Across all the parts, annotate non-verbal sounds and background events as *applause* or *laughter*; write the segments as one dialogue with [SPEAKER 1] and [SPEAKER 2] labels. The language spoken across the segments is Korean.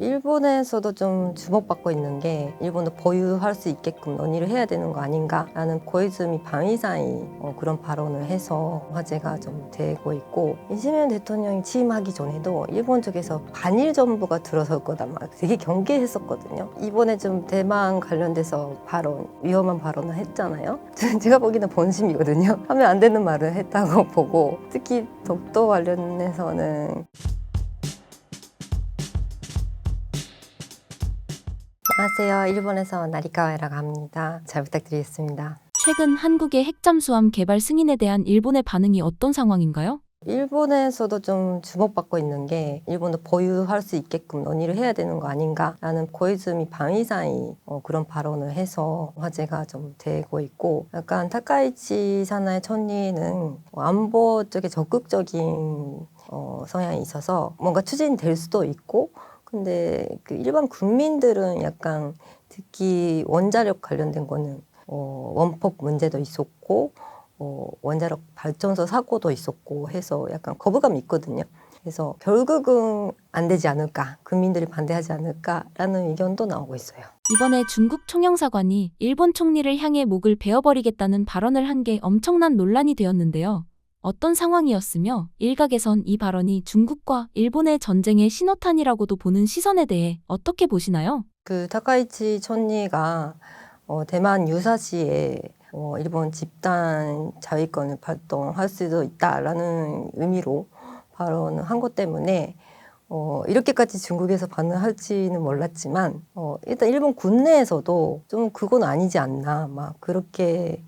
[SPEAKER 1] 일본에서도 좀 주목받고 있는 게 일본도 보유할 수 있게끔 논의를 해야 되는 거 아닌가라는 고이즈미 방위사이 어, 그런 발언을 해서 화제가 좀 되고 있고 이재명 대통령이 취임하기 전에도 일본 쪽에서 반일 정부가 들어설 거다 막 되게 경계했었거든요. 이번에 좀 대만 관련돼서 발언 위험한 발언을 했잖아요. *laughs* 제가 보기에는 본심이거든요. 하면 안 되는 말을 했다고 *laughs* 보고 특히 독도 관련해서는 안녕하세요. 일본에서 나리카와이라고 합니다. 잘 부탁드리겠습니다.
[SPEAKER 2] 최근 한국의 핵잠수함 개발 승인에 대한 일본의 반응이 어떤 상황인가요?
[SPEAKER 1] 일본에서도 좀 주목받고 있는 게 일본도 보유할 수 있게끔 논의를 해야 되는 거 아닌가라는 고이즈미 방위사이 어, 그런 발언을 해서 화제가 좀 되고 있고 약간 타카이치 사나의 천리는 안보 쪽에 적극적인 어, 성향이 있어서 뭔가 추진될 수도 있고 근데 그 일반 국민들은 약간 특히 원자력 관련된 거는 어, 원폭 문제도 있었고 어, 원자력 발전소 사고도 있었고 해서 약간 거부감이 있거든요. 그래서 결국은 안 되지 않을까, 국민들이 반대하지 않을까라는 의견도 나오고 있어요.
[SPEAKER 2] 이번에 중국 총영사관이 일본 총리를 향해 목을 베어버리겠다는 발언을 한 게 엄청난 논란이 되었는데요. 어떤 상황이었으며 일각에선 이 발언이 중국과 일본의 전쟁의 신호탄이라고도 보는 시선에 대해 어떻게 보시나요?
[SPEAKER 1] 그 타카이치 촌리가 어, 대만 유사시에 어, 일본 집단 자위권을 발동할 수도 있다라는 의미로 발언을 한것 때문에 어, 이렇게까지 중국에서 반응할지는 몰랐지만 어, 일단 일본 국내에서도 좀 그건 아니지 않나 막 그렇게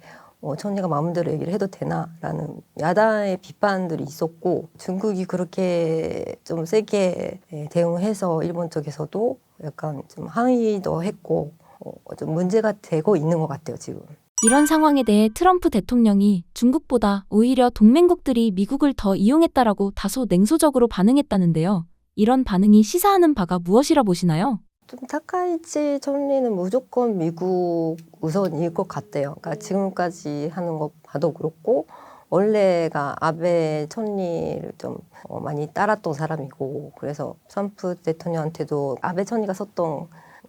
[SPEAKER 1] 어, 천리가 마음대로 얘기를 해도 되나라는 야당의 비판들이 있었고 중국이 그렇게 좀 세게 예, 대응해서 일본 쪽에서도 약간 좀 항의도 했고 어, 좀 문제가 되고 있는 것 같아요 지금.
[SPEAKER 2] 이런 상황에 대해 트럼프 대통령이 중국보다 오히려 동맹국들이 미국을 더 이용했다라고 다소 냉소적으로 반응했다는데요. 이런 반응이 시사하는 바가 무엇이라 보시나요?
[SPEAKER 1] 좀 타카이치 총리는 무조건 미국 우선일 것 같아요. 그러니까 지금까지 하는 거 봐도 그렇고 원래가 아베 총리를 좀 어, 많이 따랐던 사람이고 그래서 트럼프 대통령한테도 아베 총리가 썼던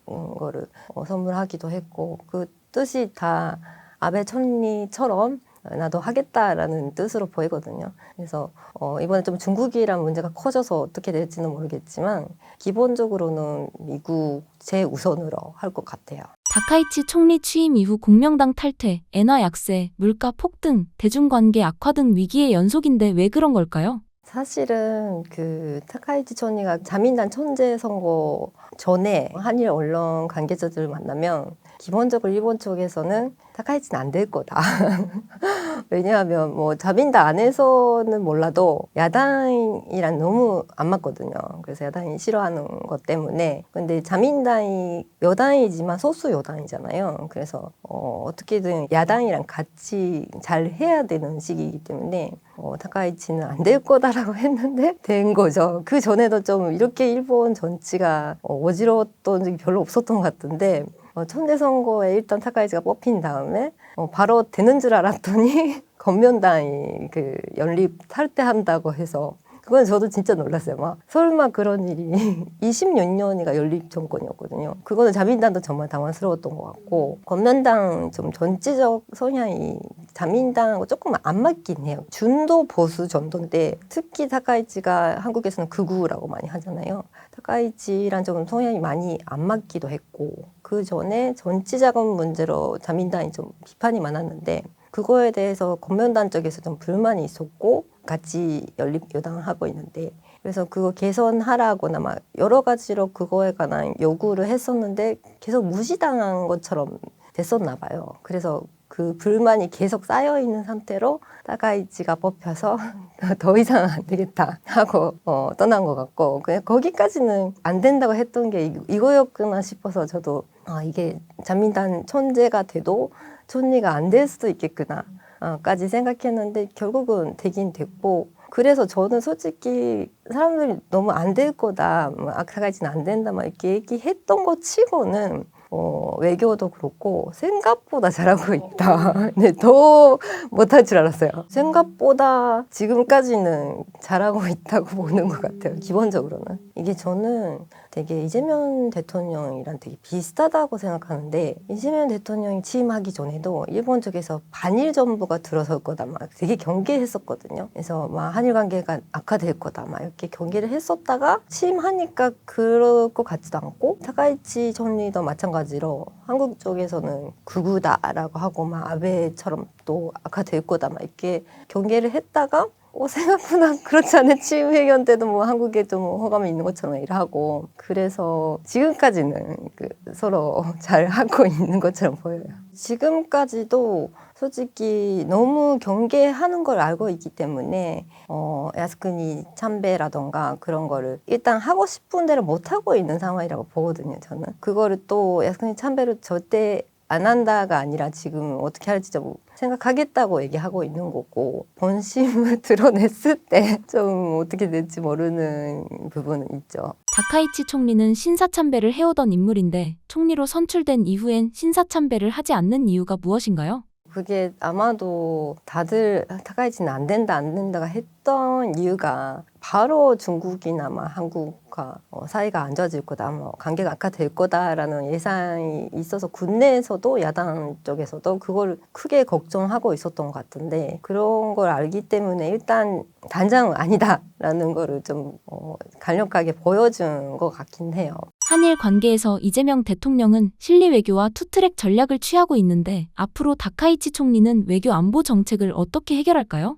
[SPEAKER 1] 음, 거를 어, 선물하기도 했고 그 뜻이 다 아베 총리처럼 나도 하겠다라는 뜻으로 보이거든요. 그래서 어, 이번에 좀 중국이란 문제가 커져서 어떻게 될지는 모르겠지만 기본적으로는 미국 제 우선으로 할 것 같아요.
[SPEAKER 2] 다카이치 총리 취임 이후 공명당 탈퇴, 엔화 약세, 물가 폭등, 대중관계 악화 등 위기의 연속인데 왜 그런 걸까요?
[SPEAKER 1] 사실은 그 타카이치 총리가 자민당 천재 선거 전에 한일 언론 관계자들을 만나면 기본적으로 일본 쪽에서는 타카이치는 안 될 거다. *laughs* 왜냐하면 뭐 자민당 안에서는 몰라도 야당이랑 너무 안 맞거든요. 그래서 야당이 싫어하는 것 때문에. 근데 자민당이 여당이지만 소수 여당이잖아요. 그래서 어, 어떻게든 야당이랑 같이 잘 해야 되는 시기이기 때문에 어, 타카이치는 안 될 거다라고 *laughs* 했는데 된 거죠. 그 전에도 좀 이렇게 일본 정치가 어, 어지러웠던 적이 별로 없었던 것 같은데 어, 천재 선거에 일단 타카이치가 뽑힌 다음에 어, 바로 되는 줄 알았더니 *laughs* 건면당이 그 연립 탈퇴한다고 해서 그건 저도 진짜 놀랐어요. 막 설마 그런 일이 *laughs* 20몇 년이가 연립 정권이었거든요. 그거는 자민당도 정말 당황스러웠던 것 같고 건면당 좀 전체적 성향이 자민당하고 조금 안 맞긴 해요. 준도 보수 전도인데 특히 타카이치가 한국에서는 극우라고 많이 하잖아요. 타카이치랑 좀 성향이 많이 안 맞기도 했고 그 전에 정치 자금 문제로 자민당이 좀 비판이 많았는데 그거에 대해서 건면단 쪽에서 좀 불만이 있었고 같이 연립 여당을 하고 있는데 그래서 그거 개선하라거나 막 여러 가지로 그거에 관한 요구를 했었는데 계속 무시당한 것처럼 됐었나 봐요. 그래서 그 불만이 계속 쌓여 있는 상태로 타카이치가 뽑혀서 *laughs* 더 이상 안 되겠다 하고 어, 떠난 것 같고 그냥 거기까지는 안 된다고 했던 게 이- 이거였구나 싶어서 저도 아 이게 자민당 천재가 돼도 촌리가 안 될 수도 있겠구나 어, 까지 생각했는데 결국은 되긴 됐고 그래서 저는 솔직히 사람들이 너무 안 될 거다, 뭐 악사가지는 안 된다, 막 이렇게 얘기했던 거 치고는 어, 외교도 그렇고 생각보다 잘하고 있다. *laughs* 네, 더 못할 줄 알았어요. 생각보다 지금까지는 잘하고 있다고 *laughs* 보는 것 같아요. 기본적으로는 이게 저는 되게 이재명 대통령이랑 되게 비슷하다고 생각하는데 이재명 대통령이 취임하기 전에도 일본 쪽에서 반일 정부가 들어설 거다 막 되게 경계했었거든요. 그래서 막 한일 관계가 악화될 거다 막 이렇게 경계를 했었다가 취임하니까 그럴 것 같지도 않고 타카이치 총리도 마찬가지로 한국 쪽에서는 구구다라고 하고 막 아베처럼 또 악화될 거다 막 이렇게 경계를 했다가 어, 생각보다 *laughs* 그렇지 않은 취임 회견 때도 뭐 한국에 좀 호감이 있는 것처럼 일하고 그래서 지금까지는 그 서로 *laughs* 잘 하고 있는 것처럼 보여요. 지금까지도 솔직히 너무 경계하는 걸 알고 있기 때문에 어, 야스쿠니 참배라던가 그런 거를 일단 하고 싶은 대로 못 하고 있는 상황이라고 보거든요. 저는 그거를 또 야스쿠니 참배를 절대 안 한다가 아니라 지금 어떻게 할지 좀 생각하겠다고 얘기하고 있는 거고 본심을 *laughs* 드러냈을 때 좀 어떻게 될지 모르는 부분은 있죠.
[SPEAKER 2] 다카이치 총리는 신사참배를 해오던 인물인데 총리로 선출된 이후엔 신사참배를 하지 않는 이유가 무엇인가요?
[SPEAKER 1] 그게 아마도 다들 타카이치는 안 된다 안 된다가 했 던 이유가 바로 중국이나 막 한국과 어, 사이가 안 좋아질 거다, 뭐 관계가 악화될 거다라는 예상이 있어서 국내에서도 야당 쪽에서도 그걸 크게 걱정하고 있었던 것 같은데 그런 걸 알기 때문에 일단 단장은 아니다라는 거를 좀 어, 강력하게 보여준 것 같긴 해요.
[SPEAKER 2] 한일 관계에서 이재명 대통령은 실리 외교와 투트랙 전략을 취하고 있는데 앞으로 다카이치 총리는 외교 안보 정책을 어떻게 해결할까요?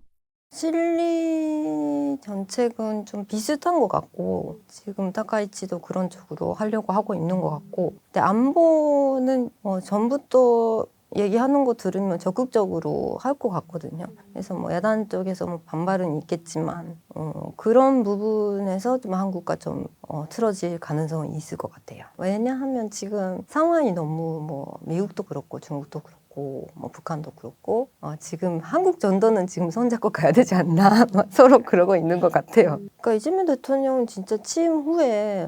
[SPEAKER 1] 실리 정책은 좀 비슷한 것 같고 지금 타카이치도 그런 쪽으로 하려고 하고 있는 것 같고 근데 안보는 뭐 전부터 얘기하는 거 들으면 적극적으로 할 것 같거든요. 그래서 뭐 야단 쪽에서 뭐 반발은 있겠지만 어, 그런 부분에서 좀 한국과 좀 어, 틀어질 가능성이 있을 것 같아요. 왜냐하면 지금 상황이 너무 뭐 미국도 그렇고 중국도 그렇고 뭐 북한도 그렇고 어, 지금 한국 전도는 지금 손잡고 가야 되지 않나 막 *laughs* 서로 그러고 있는 것 같아요. 그러니까 이재명 대통령은 진짜 취임 후에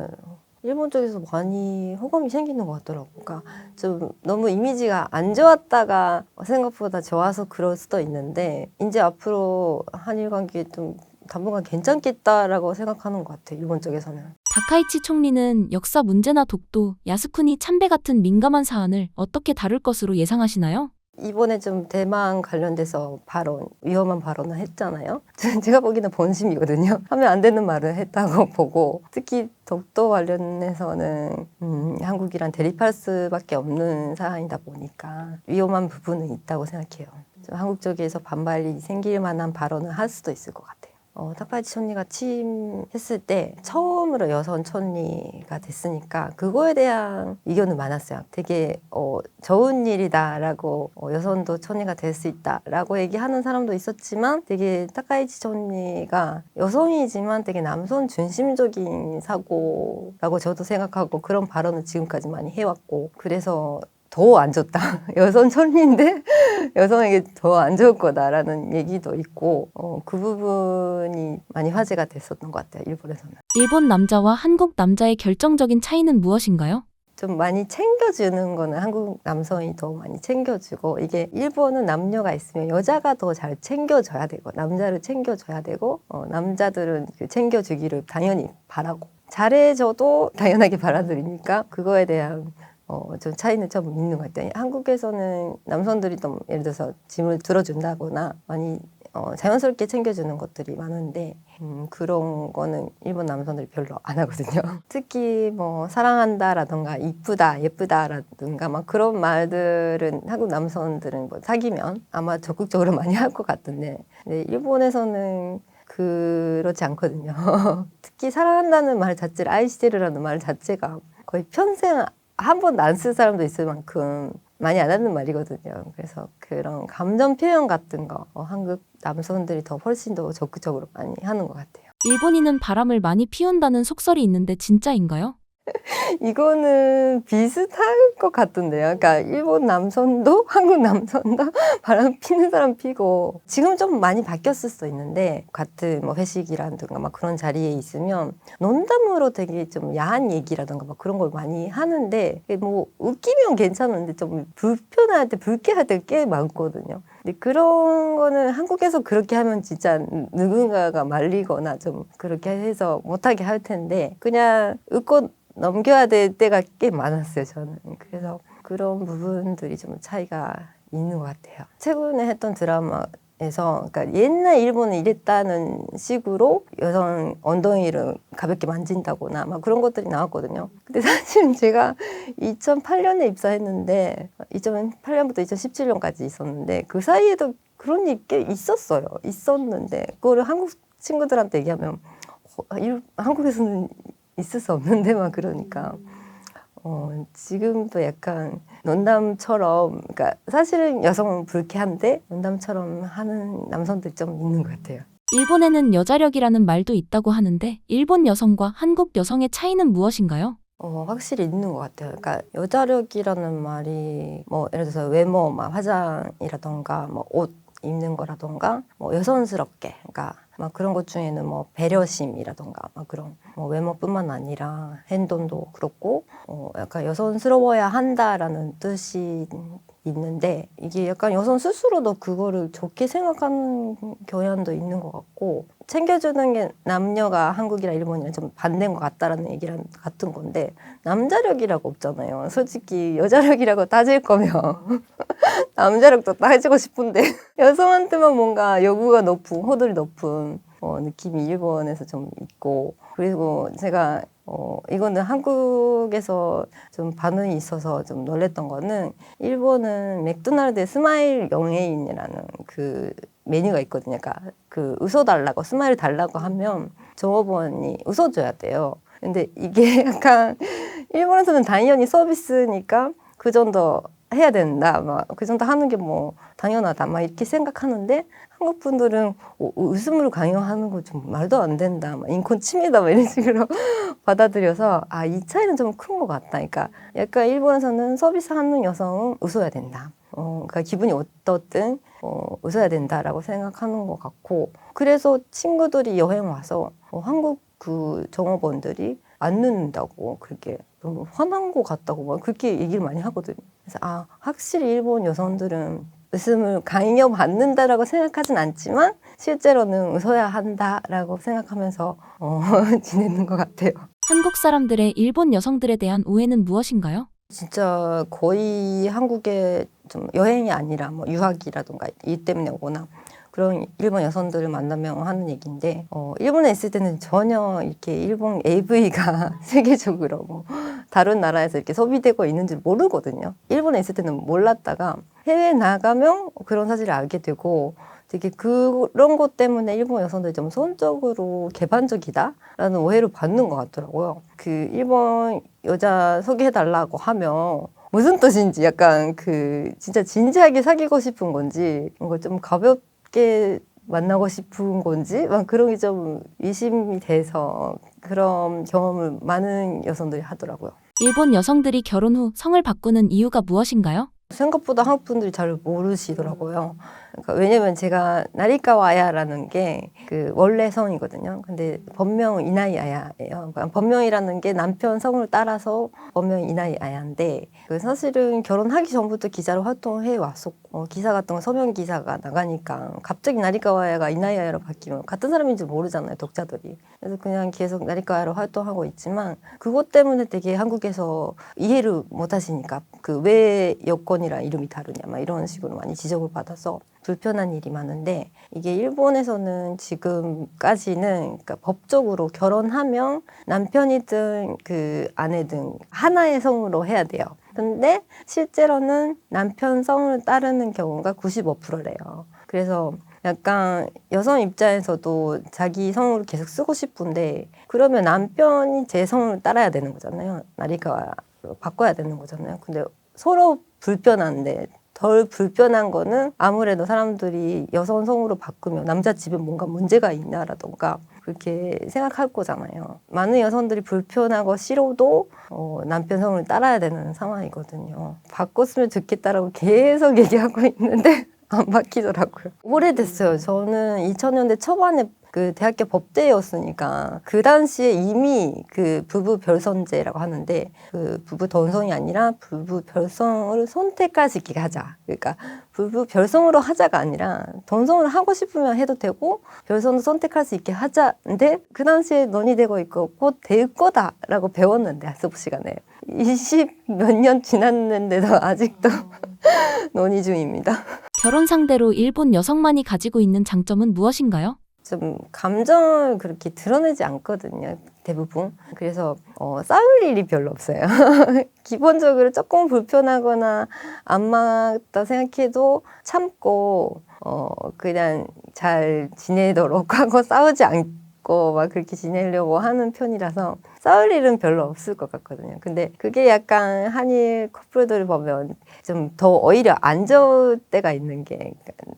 [SPEAKER 1] 일본 쪽에서 많이 호감이 생기는 것 같더라고. 그러니까 좀 너무 이미지가 안 좋았다가 생각보다 좋아서 그럴 수도 있는데 이제 앞으로 한일 관계 좀 당분간 괜찮겠다라고 생각하는 것 같아. 일본 쪽에서는.
[SPEAKER 2] 다카이치 총리는 역사 문제나 독도, 야스쿠니 참배 같은 민감한 사안을 어떻게 다룰 것으로 예상하시나요?
[SPEAKER 1] 이번에 좀 대만 관련돼서 발언, 위험한 발언을 했잖아요. *laughs* 제가 보기에는 본심이거든요. 하면 안 되는 말을 했다고 *laughs* 보고 특히 독도 관련해서는 음, 한국이랑 대립할 수밖에 없는 사안이다 보니까 위험한 부분은 있다고 생각해요. 좀 한국 쪽에서 반발이 생길 만한 발언을 할 수도 있을 것 같아요. 어, 타카이치 총리가 취임했을 때 처음으로 여성 총리가 됐으니까 그거에 대한 의견은 많았어요. 되게 어, 좋은 일이다라고 어, 여성도 총리가 될 수 있다라고 얘기하는 사람도 있었지만 되게 타카이치 총리가 여성이지만 되게 남성 중심적인 사고라고 저도 생각하고 그런 발언을 지금까지 많이 해왔고 그래서 더 안 좋다. *laughs* 여성 총리인데 *laughs* 여성에게 더 안 좋을 거다라는 얘기도 있고 어, 그 부분이 많이 화제가 됐었던 것 같아요. 일본에서는.
[SPEAKER 2] 일본 남자와 한국 남자의 결정적인 차이는 무엇인가요?
[SPEAKER 1] 좀 많이 챙겨주는 거는 한국 남성이 더 많이 챙겨주고 이게 일본은 남녀가 있으면 여자가 더 잘 챙겨줘야 되고 남자를 챙겨줘야 되고 어, 남자들은 그 챙겨주기를 당연히 바라고 잘해줘도 당연하게 *laughs* 받아들이니까 그거에 대한 어, 좀 차이는 좀 있는 것 같아요. 한국에서는 남성들이 좀 예를 들어서 짐을 들어준다거나 많이 어, 자연스럽게 챙겨주는 것들이 많은데 음, 그런 거는 일본 남성들이 별로 안 하거든요. *laughs* 특히 뭐 사랑한다라던가 이쁘다 예쁘다라든가 막 그런 말들은 한국 남성들은 뭐 사귀면 아마 적극적으로 *laughs* 많이 할 것 같은데 근데 일본에서는 그렇지 않거든요. *laughs* 특히 사랑한다는 말 자체를 아이시테르라는 말 자체가 거의 평생 한 번도 안 쓴 사람도 있을 만큼 많이 안 하는 말이거든요. 그래서 그런 감정 표현 같은 거 어, 한국 남성들이 더 훨씬 더 적극적으로 많이 하는 것 같아요.
[SPEAKER 2] 일본인은 바람을 많이 피운다는 속설이 있는데 진짜인가요? *laughs*
[SPEAKER 1] 이거는 비슷할 것 같던데요. 그러니까 일본 남선도 *laughs* 한국 남선도 *laughs* 바람 피는 사람 피고 지금 좀 많이 바뀌었을 수도 있는데 같은 뭐 회식이라든가 막 그런 자리에 있으면 농담으로 되게 좀 야한 얘기라든가 막 그런 걸 많이 하는데 뭐 웃기면 괜찮은데 좀 불편할 때 불쾌할 때 꽤 많거든요. 근데 그런 거는 한국에서 그렇게 하면 진짜 누군가가 말리거나 좀 그렇게 해서 못하게 할 텐데 그냥 웃고 넘겨야 될 때가 꽤 많았어요, 저는. 그래서 그런 부분들이 좀 차이가 있는 것 같아요. 최근에 했던 드라마에서, 그러니까 옛날 일본은 이랬다는 식으로 여성 엉덩이를 가볍게 만진다거나 막 그런 것들이 나왔거든요. 근데 *laughs* 사실은 제가 2008년에 입사했는데, 2008년부터 2017년까지 있었는데, 그 사이에도 그런 일이 꽤 있었어요. 있었는데, 그거를 한국 친구들한테 얘기하면, 어, 일- 한국에서는 있을 수 없는데 막 그러니까 어, 지금도 약간 농담처럼 그러니까 사실은 여성은 불쾌한데 농담처럼 하는 남성들 좀 있는 것 같아요.
[SPEAKER 2] 일본에는 여자력이라는 말도 있다고 하는데 일본 여성과 한국 여성의 차이는 무엇인가요?
[SPEAKER 1] 어, 확실히 있는 것 같아요. 그러니까 여자력이라는 말이 뭐 예를 들어서 외모, 막 화장이라던가 뭐 옷 입는 거라던가 뭐 여성스럽게, 그러니까 막 그런 것 중에는 뭐 배려심이라던가 막 그런 뭐 외모뿐만 아니라 행동도 그렇고 어, 약간 여성스러워야 한다라는 뜻이 있는데 이게 약간 여성 스스로도 그거를 좋게 생각하는 경향도 있는 것 같고 챙겨주는 게 남녀가 한국이랑 일본이랑 좀 반대인 것 같다라는 얘기랑 같은 건데 남자력이라고 없잖아요. 솔직히 여자력이라고 따질 거면 *laughs* 남자력도 따지고 싶은데 *laughs* 여성한테만 뭔가 요구가 높은 호들이 높은 어, 느낌이 일본에서 좀 있고 그리고 제가 어, 이거는 한국에서 좀 반응이 있어서 좀 놀랬던 거는 일본은 맥도날드의 스마일 영예인이라는 그 메뉴가 있거든요. 그러니까 그 웃어 달라고 스마일 달라고 하면 종업원이 웃어 줘야 돼요. 근데 이게 *laughs* 약간 일본에서는 당연히 서비스니까 그 정도 해야 된다. 막 그 정도 하는 게 뭐 당연하다. 막 이렇게 생각하는데 한국 분들은 어, 웃음으로 강요하는 거 좀 말도 안 된다. 막 인권 침해다. 막 이런 식으로 *laughs* 받아들여서 아 이 차이는 좀 큰 것 같다. 그러니까 약간 일본에서는 서비스하는 여성은 웃어야 된다. 어, 그러니까 기분이 어떻든 어, 웃어야 된다라고 생각하는 것 같고 그래서 친구들이 여행 와서 어, 한국 그 종업원들이 안 넣는다고 그렇게 너무 화난 것 같다고 막 그렇게 얘기를 많이 하거든요. 그래서 아 확실히 일본 여성들은 웃음을 강요받는다라고 생각하진 않지만 실제로는 웃어야 한다라고 생각하면서 어, *laughs* 지내는 것 같아요.
[SPEAKER 2] 한국 사람들의 일본 여성들에 대한 오해는 무엇인가요?
[SPEAKER 1] 진짜 거의 한국에 좀 여행이 아니라 뭐 유학이라든가 일 때문에 오거나 그런 일본 여성들을 만나면 하는 얘기인데 어, 일본에 있을 때는 전혀 이렇게 일본 AV가 *laughs* 세계적으로 뭐 다른 나라에서 이렇게 소비되고 있는지 모르거든요. 일본에 있을 때는 몰랐다가 해외 나가면 그런 사실을 알게 되고 되게 그런 것 때문에 일본 여성들이 좀 성적으로 개방적이다라는 오해를 받는 것 같더라고요. 그 일본 여자 소개해달라고 하면 무슨 뜻인지 약간 그 진짜 진지하게 사귀고 싶은 건지 뭔가 좀 가볍 게 만나고 싶은 건지 막 그런 게 좀 의심이 돼서 그런 경험을 많은 여성들이 하더라고요.
[SPEAKER 2] 일본 여성들이 결혼 후 성을 바꾸는 이유가 무엇인가요?
[SPEAKER 1] 생각보다 한국 분들이 잘 모르시더라고요. 그러니까 왜냐면 제가 나리카와야라는 게 그 원래 성이거든요. 근데 본명은 이나이아야예요. 그러니까 본명이라는 게 남편 성을 따라서 본명 이나이아야인데 그 사실은 결혼하기 전부터 기자로 활동해 왔었고 기사 같은 거 서명 기사가 나가니까 갑자기 나리카와야가 이나이아야로 바뀌면 같은 사람인지 모르잖아요 독자들이. 그래서 그냥 계속 나리카와야로 활동하고 있지만 그것 때문에 되게 한국에서 이해를 못 하시니까 그 왜 여권이랑 이름이 다르냐 막 이런 식으로 많이 지적을 받아서 불편한 일이 많은데 이게 일본에서는 지금까지는 그러니까 법적으로 결혼하면 남편이든 그 아내든 하나의 성으로 해야 돼요. 근데 실제로는 남편 성을 따르는 경우가 95%래요. 그래서 약간 여성 입장에서도 자기 성을 계속 쓰고 싶은데 그러면 남편이 제 성을 따라야 되는 거잖아요. 나리가 바꿔야 되는 거잖아요. 근데 서로 불편한데 덜 불편한 거는 아무래도 사람들이 여성 성으로 바꾸면 남자 집에 뭔가 문제가 있냐라던가 그렇게 생각할 거잖아요. 많은 여성들이 불편하고 싫어도 어, 남편 성을 따라야 되는 상황이거든요. 바꿨으면 좋겠다라고 계속 *laughs* 얘기하고 있는데 안 바뀌더라고요. 오래됐어요. 저는 2000년대 초반에 그 대학교 법대였으니까 그 당시에 이미 그 부부 별선제라고 하는데 그 부부 don성이 아니라 부부 별성을 선택할 수 있게 하자. 그러니까 부부 별성으로 하자가 아니라 don성을 하고 싶으면 해도 되고 별성도 선택할 수 있게 하자인데 그 당시에 논의되고 있고 곧 될 거다라고 배웠는데 학습 시간에 20 몇 년 지났는데도 아직도 *laughs* 논의 중입니다.
[SPEAKER 2] 결혼 상대로 일본 여성만이 가지고 있는 장점은 무엇인가요?
[SPEAKER 1] 좀 감정을 그렇게 드러내지 않거든요. 대부분. 그래서 어, 싸울 일이 별로 없어요. *laughs* 기본적으로 조금 불편하거나 안 맞다 생각해도 참고 어, 그냥 잘 지내도록 *laughs* 하고 싸우지 않 고 막 그렇게 지내려고 하는 편이라서 싸울 일은 별로 없을 것 같거든요. 근데 그게 약간 한일 커플들을 보면 좀 더 오히려 안 좋을 때가 있는 게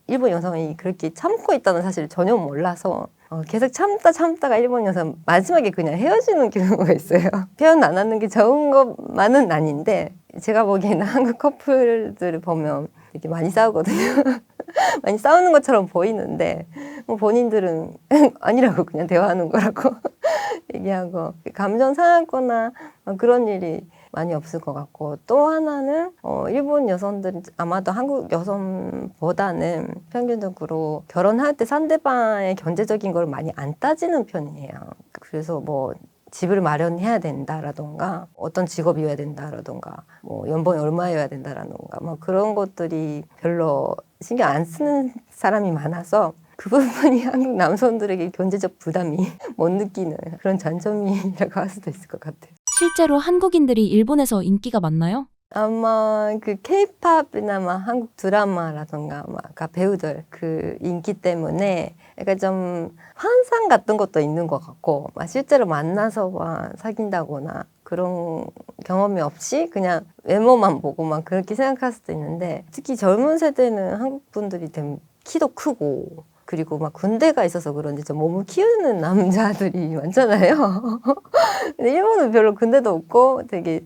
[SPEAKER 1] 일본 여성이 그렇게 참고 있다는 사실을 전혀 몰라서 어, 계속 참다 참다가 일본 여성 마지막에 그냥 헤어지는 경우가 있어요. *laughs* 표현 안 하는 게 좋은 것만은 아닌데 제가 보기에는 한국 커플들을 보면 이렇게 많이 싸우거든요. *laughs* *laughs* 많이 싸우는 것처럼 보이는데 뭐 본인들은 *laughs* 아니라고 그냥 대화하는 거라고 *laughs* 얘기하고 감정 상하거나 막 그런 일이 많이 없을 것 같고 또 하나는 어, 일본 여성들은 아마도 한국 여성보다는 평균적으로 결혼할 때 상대방의 경제적인 걸 많이 안 따지는 편이에요. 그래서 뭐 집을 마련해야 된다라던가 어떤 직업이어야 된다라던가 뭐 연봉이 얼마여야 된다라던가 뭐 그런 것들이 별로 신경 안 쓰는 사람이 많아서 그 부분이 *laughs* 한국 남성들에게 경제적 부담이 *laughs* 못 느끼는 그런 장점이라고 할 수도 있을 것 같아요.
[SPEAKER 2] 실제로 한국인들이 일본에서 인기가 많나요?
[SPEAKER 1] 아마 그 케이팝이나 막 한국 드라마라던가 막 배우들 그 인기 때문에 약간 좀 환상 같은 것도 있는 것 같고 막 실제로 만나서 막 사귄다거나 그런 경험이 없이 그냥 외모만 보고 막 그렇게 생각할 수도 있는데 특히 젊은 세대는 한국 분들이 좀 키도 크고 그리고 막 군대가 있어서 그런지 좀 몸을 키우는 남자들이 *laughs* 많잖아요. 근데 일본은 별로 군대도 없고 되게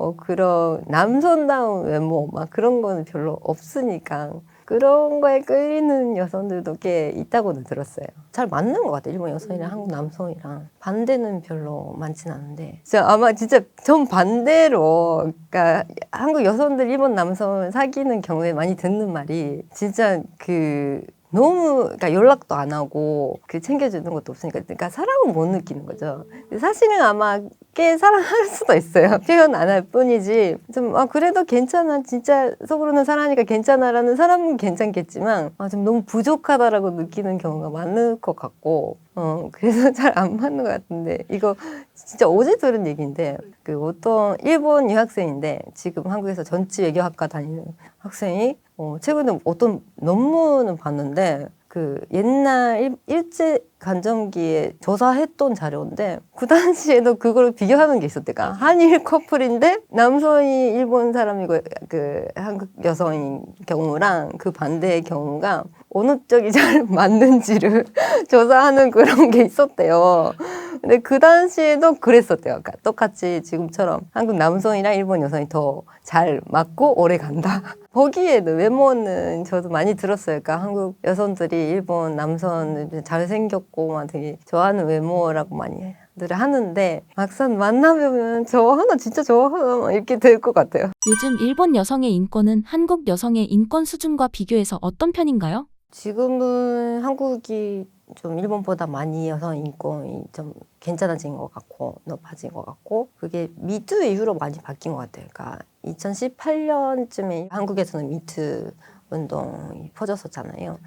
[SPEAKER 1] 어, 그런 남성다운 외모 막 그런 거는 별로 없으니까 그런 거에 끌리는 여성들도 꽤 있다고는 들었어요. 잘 맞는 것 같아요. 일본 여성이랑 한국 남성이랑 반대는 별로 많진 않은데 진짜 아마 진짜 전 반대로 그러니까 한국 여성들 일본 남성을 사귀는 경우에 많이 듣는 말이 진짜 그 너무 그러니까 연락도 안 하고 그 챙겨주는 것도 없으니까 그러니까 사랑을 못 느끼는 거죠. 사실은 아마 꽤 사랑할 수도 있어요. *laughs* 표현 안 할 뿐이지 좀 아 그래도 괜찮아 진짜 속으로는 사랑하니까 괜찮아라는 사람은 괜찮겠지만 아 좀 너무 부족하다라고 느끼는 경우가 많을 것 같고 어 그래서 *laughs* 잘 안 맞는 것 같은데 이거 진짜 어제 들은 얘기인데 그 어떤 일본 유학생인데 지금 한국에서 전치 외교학과 다니는 학생이 어, 최근에 어떤 논문을 봤는데 그 옛날 일, 일제 간점기에 조사했던 자료인데 그 당시에도 그걸 비교하는 게 있었대. 그러니까 한일 커플인데 남성이 일본 사람이고 그 한국 여성인 경우랑 그 반대의 경우가 어느 쪽이 잘 *laughs* 맞는지를 *laughs* 조사하는 그런 게 있었대요. 근데 그 당시에도 그랬었대요. 그러니까 똑같이 지금처럼 한국 남성이랑 일본 여성이 더 잘 맞고 오래 간다. *laughs* 보기에도 외모는 저도 많이 들었어요. 그러니까 한국 여성들이 일본 남성을 잘생겼고 막 되게 좋아하는 외모라고 많이 늘 하는데 막상 만나보면 저 하나 진짜 저 하나 막 이렇게 될 것 같아요.
[SPEAKER 2] 요즘 일본 여성의 인권은 한국 여성의 인권 수준과 비교해서 어떤 편인가요?
[SPEAKER 1] 지금은 한국이 좀 일본보다 많이 여성 인권이 좀 괜찮아진 것 같고 높아진 것 같고 그게 미투 이후로 많이 바뀐 것 같아요. 그러니까 2018년쯤에 한국에서는 미투 운동이 퍼졌었잖아요.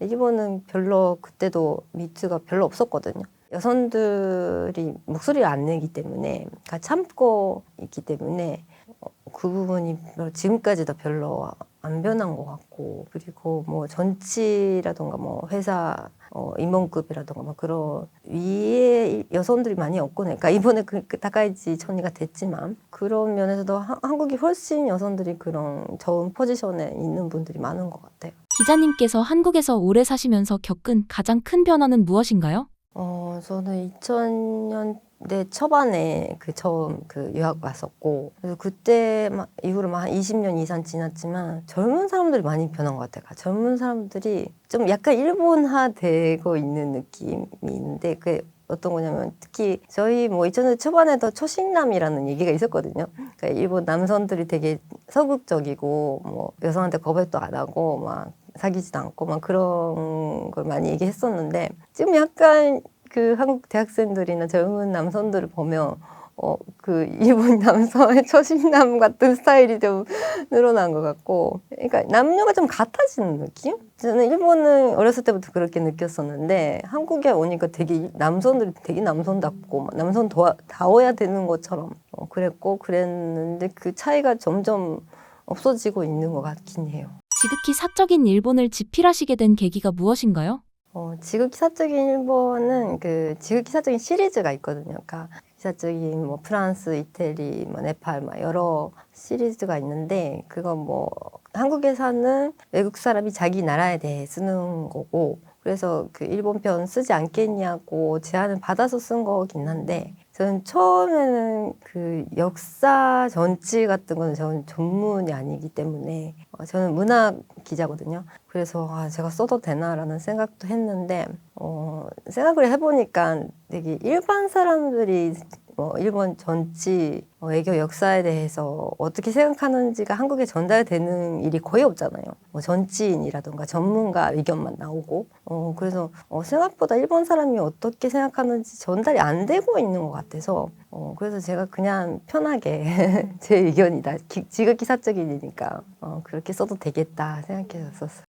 [SPEAKER 1] 일본은 별로 그때도 미투가 별로 없었거든요. 여성들이 목소리를 안 내기 때문에 그러니까 참고 있기 때문에 어, 그 부분이 지금까지도 별로 안 변한 것 같고 그리고 뭐 전치라던가 뭐 회사 어, 임원급이라던가 뭐 그런 위에 여성들이 많이 없고 그러니까 이번에 그, 그 다카이치 천리가 됐지만 그런 면에서도 하- 한국이 훨씬 여성들이 그런 좋은 포지션에 있는 분들이 많은 것 같아요.
[SPEAKER 2] 기자님께서 한국에서 오래 사시면서 겪은 가장 큰 변화는 무엇인가요?
[SPEAKER 1] 어, 저는 2000년 대 초반에 그 처음 그 유학 왔었고, 그래서 그때 막 이후로 막 한 20년 이상 지났지만 젊은 사람들이 많이 변한 것 같아요. 젊은 사람들이 좀 약간 일본화 되고 있는 느낌이 있는데, 그 어떤 거냐면 특히 저희 뭐 2000년대 초반에도 초신남이라는 얘기가 있었거든요. 그러니까 일본 남성들이 되게 서극적이고 뭐 여성한테 고백도 안 하고 막 사귀지도 않고 막 그런 걸 많이 얘기했었는데 지금 약간 그 한국 대학생들이나 젊은 남성들을 보면 어 그 일본 *laughs* 남성의 초신남 같은 스타일이 좀 늘어난 것 같고 그러니까 남녀가 좀 같아지는 느낌? 저는 일본은 어렸을 때부터 그렇게 느꼈었는데 한국에 오니까 되게 남성들이 되게 남성답고 막 남성다워야 되는 것처럼 어, 그랬고 그랬는데 그 차이가 점점 없어지고 있는 것 같긴 해요.
[SPEAKER 2] 지극히 사적인 일본을 집필하시게 된 계기가 무엇인가요?
[SPEAKER 1] 어, 지극히 사적인 일본은 그 지극히 사적인 시리즈가 있거든요. 그러니까 사적인 뭐 프랑스, 이태리, 뭐 네팔, 막 여러 시리즈가 있는데 그거 뭐 한국에 사는 외국 사람이 자기 나라에 대해 쓰는 거고 그래서 그 일본 편 쓰지 않겠냐고 제안을 받아서 쓴 거긴 한데 저는 처음에는 그 역사 전치 같은 거는 저는 전문이 아니기 때문에 어, 저는 문학 기자거든요. 그래서 아, 제가 써도 되나라는 생각도 했는데 어, 생각을 해보니까 되게 일반 사람들이 뭐 일본 전치 어, 외교 역사에 대해서 어떻게 생각하는지가 한국에 전달되는 일이 거의 없잖아요. 뭐 전지인이라던가 전문가 의견만 나오고 어, 그래서 어, 생각보다 일본 사람이 어떻게 생각하는지 전달이 안 되고 있는 것 같아서 어, 그래서 제가 그냥 편하게 *laughs* 제 의견이다. 기- 지극히 사적인이니까 어, 그렇게 써도 되겠다 생각해서 썼어요.